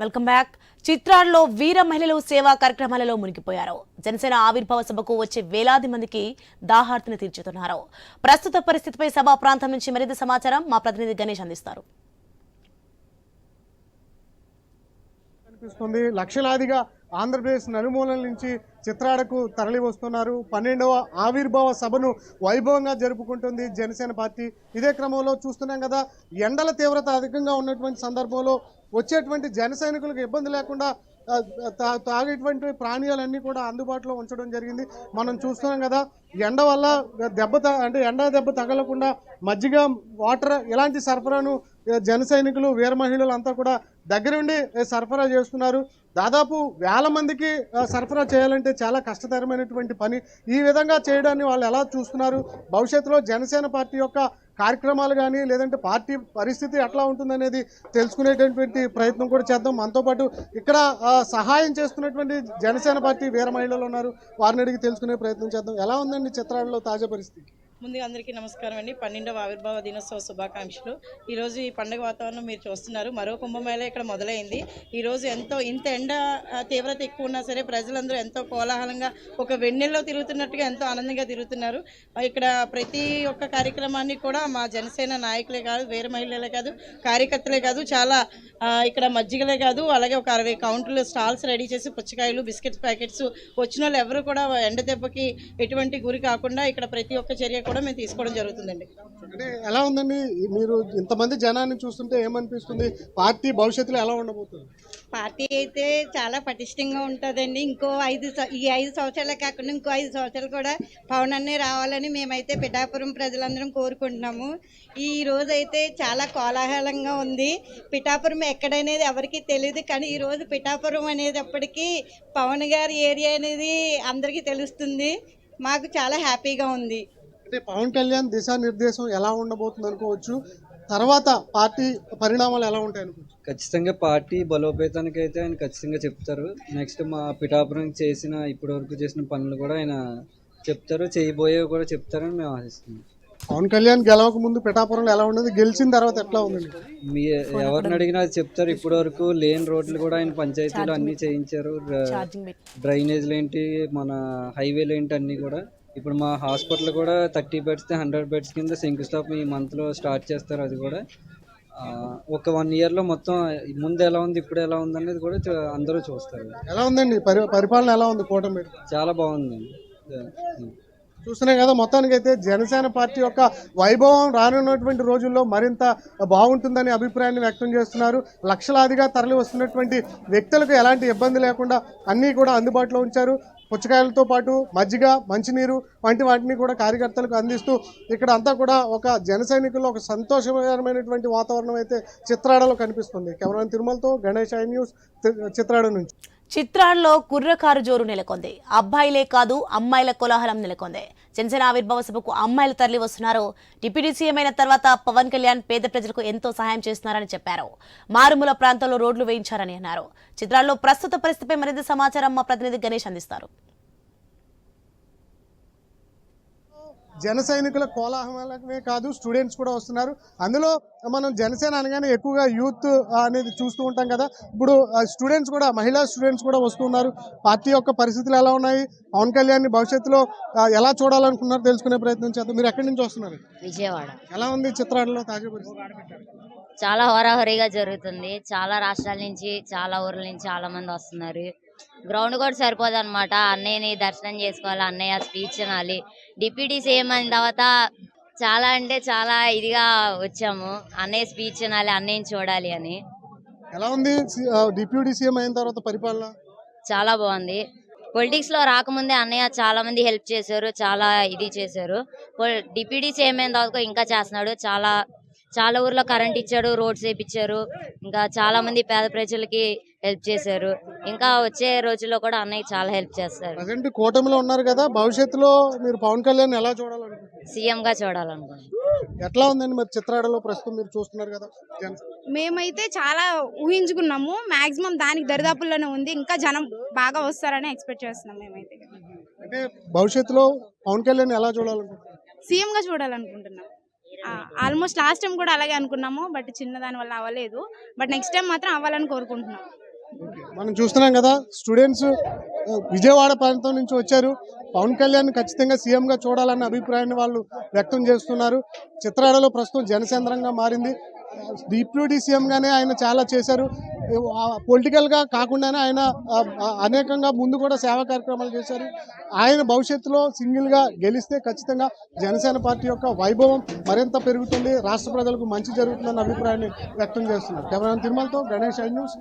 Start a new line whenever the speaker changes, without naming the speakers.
Welcome back. చిత్రాల్లో వీర మహిళలు సేవా కార్యక్రమాలలో మునిగిపోయారు. జనసేన ఆవిర్భావ సభకు వచ్చే వేలాది మందికి దాహార్తిని తీర్చుతున్నారు. ప్రస్తుత పరిస్థితిపై సభా ప్రాంతం నుంచి మరింత సమాచారం మా ప్రతినిధి గణేష్ అందిస్తారు.
కనిపిస్తుంది లక్షలాదిగా ఆంధ్రప్రదేశ్ నలుమూలల నుంచి చిత్రాడకు తరలి వస్తున్నారు పన్నెండవ ఆవిర్భావ సభను వైభవంగా జరుపుకుంటుంది జనసేన పార్టీ. ఇదే క్రమంలో చూస్తున్నాం కదా ఎండల తీవ్రత అధికంగా ఉన్నటువంటి సందర్భంలో వచ్చేటువంటి జన సైనికులకు ఇబ్బంది లేకుండా తా- తాగేటువంటి ప్రాణీయాలన్నీ కూడా అందుబాటులో ఉంచడం జరిగింది. మనం చూస్తున్నాం కదా ఎండ వల్ల దెబ్బ అంటే ఎండ దెబ్బ తగలకుండా మజ్జిగ వాటర్ ఇలాంటి సరఫరాను జన సైనికులు వీర మహిళలు అంతా కూడా దగ్గరుండి సరఫరా చేస్తున్నారు. దాదాపు వేల మందికి సరఫరా చేయాలంటే చాలా కష్టతరమైనటువంటి పని. ఈ విధంగా చేయడాన్ని వాళ్ళు ఎలా చూస్తున్నారు? భవిష్యత్తులో జనసేన పార్టీ యొక్క కార్యక్రమాలు కానీ లేదంటే పార్టీ పరిస్థితి ఎట్లా ఉంటుందనేది తెలుసుకునేటటువంటి ప్రయత్నం కూడా చేద్దాం. మనతో పాటు ఇక్కడ సహాయం చేస్తున్నటువంటి జనసేన పార్టీ వీర మహిళలు ఉన్నారు. వారిని అడిగి తెలుసుకునే ప్రయత్నం చేద్దాం. ఎలా ఉందండి చిత్రాలలో తాజా పరిస్థితి?
ముందుగా అందరికీ నమస్కారం అండి. పన్నెండవ ఆవిర్భావ దినోత్సవ శుభాకాంక్షలు. ఈరోజు ఈ పండుగ వాతావరణం మీరు చూస్తున్నారు. మరో కుంభమేళ ఇక్కడ మొదలైంది. ఈరోజు ఎంతో ఇంత ఎండ తీవ్రత ఎక్కువ ఉన్నా సరే ప్రజలందరూ ఎంతో కోలాహలంగా ఒక వెన్నెల్లో తిరుగుతున్నట్టుగా ఎంతో ఆనందంగా తిరుగుతున్నారు. ఇక్కడ ప్రతి ఒక్క కార్యక్రమాన్ని కూడా మా జనసేన నాయకులే కాదు వేరే మహిళలే కాదు కార్యకర్తలే కాదు చాలా ఇక్కడ మజ్జిగలే కాదు అలాగే ఒక అరవై కౌంటర్లు స్టాల్స్ రెడీ చేసి పుచ్చకాయలు బిస్కెట్స్ ప్యాకెట్స్ వచ్చిన వాళ్ళు ఎవరు కూడా ఎండ దెబ్బకి ఎటువంటి గురి కాకుండా ఇక్కడ ప్రతి ఒక్క చర్య కూడా మేము తీసుకోవడం జరుగుతుందండి.
అంటే ఎలా ఉందండి? మీరు ఇంతమంది జనాన్ని చూస్తుంటే ఏమనిపిస్తుంది? పార్టీ భవిష్యత్తులో ఎలా ఉండబోతుంది?
పార్టీ అయితే చాలా పటిష్టంగా ఉంటుందండి. ఇంకో ఐదు ఈ ఐదు సంవత్సరాలే కాకుండా ఇంకో ఐదు సంవత్సరాలు కూడా పవన్ అన్నే రావాలని మేమైతే పిఠాపురం ప్రజలందరం కోరుకుంటున్నాము. ఈ రోజు అయితే చాలా కోలాహలంగా ఉంది. పిఠాపురం ఎక్కడనేది ఎవరికీ తెలియదు కానీ ఈ రోజు పిఠాపురం అనేటప్పటికీ పవన్ గారి ఏరియా అనేది అందరికీ తెలుస్తుంది. మాకు చాలా హ్యాపీగా ఉంది.
అంటే పవన్ కళ్యాణ్ దిశానిర్దేశం ఎలా ఉండబోతుంది అనుకోవచ్చు. తర్వాత పార్టీ పరిణామాలు ఎలా ఉంటాయి అనుకోవచ్చు.
ఖచ్చితంగా పార్టీ బలోపేతానికి అయితే ఆయన ఖచ్చితంగా చెప్తారు. నెక్స్ట్ మా పిఠాపురం చేసిన ఇప్పటి వరకు చేసిన పనులు కూడా ఆయన చెప్తారు. చేయబోయేవి కూడా చెప్తారని మేము ఆశిస్తున్నాం.
పవన్ కళ్యాణ్ గెలవక ముందు పిఠాపురంలో ఎలా ఉండేది? గెలిచిన తర్వాత ఎట్లా ఉందండి
మీ ఎవరిని అడిగినా అది చెప్తారు. ఇప్పటి వరకు లేని రోడ్లు కూడా ఆయన పంచాయతీలు అన్ని చేయించారు. డ్రైనేజ్లు ఏంటి మన హైవేలు ఏంటి అన్నీ కూడా ఇప్పుడు మా హాస్పిటల్ కూడా థర్టీ బెడ్స్ హండ్రెడ్ బెడ్స్ కింద శంకుస్థాపన ఈ మంత్లో స్టార్ట్ చేస్తారు అది కూడా. ఒక వన్ ఇయర్లో మొత్తం ముందు ఎలా ఉంది ఇప్పుడు ఎలా ఉంది అనేది కూడా అందరూ చూస్తారు.
ఎలా ఉందండి? పరి పరిపాలన ఎలా ఉంది కూటమి?
చాలా బాగుందండి
చూస్తున్నాం కదా మొత్తానికి అయితే జనసేన పార్టీ యొక్క వైభవం రానున్నటువంటి రోజుల్లో మరింత బాగుంటుందని అభిప్రాయాన్ని వ్యక్తం చేస్తున్నారు. లక్షలాదిగా తరలి వస్తున్నటువంటి వ్యక్తులకు ఎలాంటి ఇబ్బంది లేకుండా అన్నీ కూడా అందుబాటులో ఉంచారు. పుచ్చకాయలతో పాటు మజ్జిగ మంచినీరు వంటి వాటిని కూడా కార్యకర్తలకు అందిస్తూ ఇక్కడ అంతా కూడా ఒక జన ఒక సంతోషకరమైనటువంటి వాతావరణం అయితే చిత్రాడలో కనిపిస్తుంది. కెమెరా తిరుమలతో గణేష్ ఐ న్యూస్ చిత్రాడ నుంచి.
చిత్రాల్లో కుర్రకారు జోరు నెలకొంది. అబ్బాయిలే కాదు అమ్మాయిల కోలాహలం నెలకొంది. జనసేన ఆవిర్భావ సభకు అమ్మాయిలు తరలి వస్తున్నారు. డిప్యూటీ సీఎం అయిన తర్వాత పవన్ కళ్యాణ్ పేద ప్రజలకు ఎంతో సహాయం చేస్తున్నారని చెప్పారు. మారుమూల ప్రాంతాల్లో రోడ్లు వేయించారని అన్నారు. చిత్రాల్లో ప్రస్తుత పరిస్థితిపై మరింత సమాచారం మా ప్రతినిధి గణేష్ అందిస్తారు.
జన సైనికుల కోలాహలమే కాదు స్టూడెంట్స్ కూడా వస్తున్నారు. అందులో మనం జనసేన అనగానే ఎక్కువగా యూత్ అనేది చూస్తూ ఉంటాం కదా. ఇప్పుడు స్టూడెంట్స్ కూడా మహిళా స్టూడెంట్స్ కూడా వస్తున్నారు. పార్టీ యొక్క పరిస్థితులు ఎలా ఉన్నాయి? పవన్ కళ్యాణ్ భవిష్యత్తులో ఎలా చూడాలనుకున్నారు తెలుసుకునే ప్రయత్నం చేద్దాం. మీరు ఎక్కడి నుంచి వస్తున్నారు?
విజయవాడ.
ఎలా ఉంది చిత్రాలలో తాజా పరిస్థితి?
చాలా హోరాహోరీగా జరుగుతుంది. చాలా రాష్ట్రాల నుంచి చాలా ఊర్ల నుంచి చాలా మంది వస్తున్నారు. గ్రౌండ్ కూడా సరిపోదు అనమాట అన్నయ్యని దర్శనం చేసుకోవాలి అన్నయ్య స్పీచ్ వినాలి. డిప్యూటీ సీఎం అయిన తర్వాత చాలా అంటే చాలా ఇదిగా వచ్చాము. అన్నయ్య స్పీచ్ వినాలి అన్నయ్యని చూడాలి అని.
ఎలా ఉంది? డిప్యూటీ సీఎం అయిన తర్వాత పరిపాలన?
చాలా బాగుంది. పొలిటిక్స్లో రాకముందే అన్నయ్య చాలా మంది హెల్ప్ చేశారు చాలా ఇది చేశారు. డిప్యూటీ సీఎం అయిన తర్వాత ఇంకా చేస్తున్నాడు. చాలా చాలా ఊర్లో కరెంట్ ఇచ్చాడు రోడ్స్ వేయించారు ఇంకా చాలా మంది పేద ప్రజలకి హెల్ప్ చేశారు. ఇంకా వచ్చే రోజుల్లో కూడా అన్నయ్య చాలా హెల్ప్ చేస్తారు.
ప్రజెంట్ కూటమిలో ఉన్నారు కదా భవిష్యత్తులో మీరు పవన్ కళ్యాణ్ ఎలా చూడాలనుకుంటున్నారు?
సీఎం గా చూడాలనుకుంటున్నాను.
ఎట్లా ఉందండి మరి చిత్రాడలో ప్రస్తుతం మీరు చూస్తున్నారు కదా
మేమైతే చాలా ఊహించుకున్నాము మాక్సిమం దానికి దరిదాపుల్లోనే ఉంది ఇంకా జనం బాగా వస్తారని ఎక్స్పెక్ట్ చేస్తున్నాం మేమైతే.
అంటే భవిష్యత్తులో పవన్ కళ్యాణ్ ఎలా చూడాలనుకుంటున్నారు?
సీఎం గా చూడాలనుకుంటున్నాం. ఆల్మోస్ట్ లాస్ట్ టైం కూడా అలాగే అనుకున్నాము బట్ చిన్న దాని వల్ల అవ్వలేదు. బట్ నెక్స్ట్ టైం మాత్రం అవ్వాలని కోరుకుంటున్నాం.
మనం చూస్తున్నాం కదా స్టూడెంట్స్ విజయవాడ ప్రాంతం నుంచి వచ్చారు. పవన్ కళ్యాణ్ ఖచ్చితంగా సీఎంగా చూడాలన్న అభిప్రాయాన్ని వాళ్ళు వ్యక్తం చేస్తున్నారు. చిత్రాడలో ప్రస్తుతం జనసేంద్రంగా మారింది. డిప్యూటీ సీఎంగానే ఆయన చాలా చేశారు. పొలిటికల్గా కాకుండానే ఆయన అనేకంగా ముందు కూడా సేవా కార్యక్రమాలు చేశారు. ఆయన భవిష్యత్తులో సింగిల్గా గెలిస్తే ఖచ్చితంగా జనసేన పార్టీ యొక్క వైభవం మరింత పెరుగుతుంది. రాష్ట్ర ప్రజలకు మంచి జరుగుతుందన్న అభిప్రాయాన్ని వ్యక్తం చేస్తున్నారు. కెమెరా తిరుమలతో గణేష్ ఐ న్యూస్.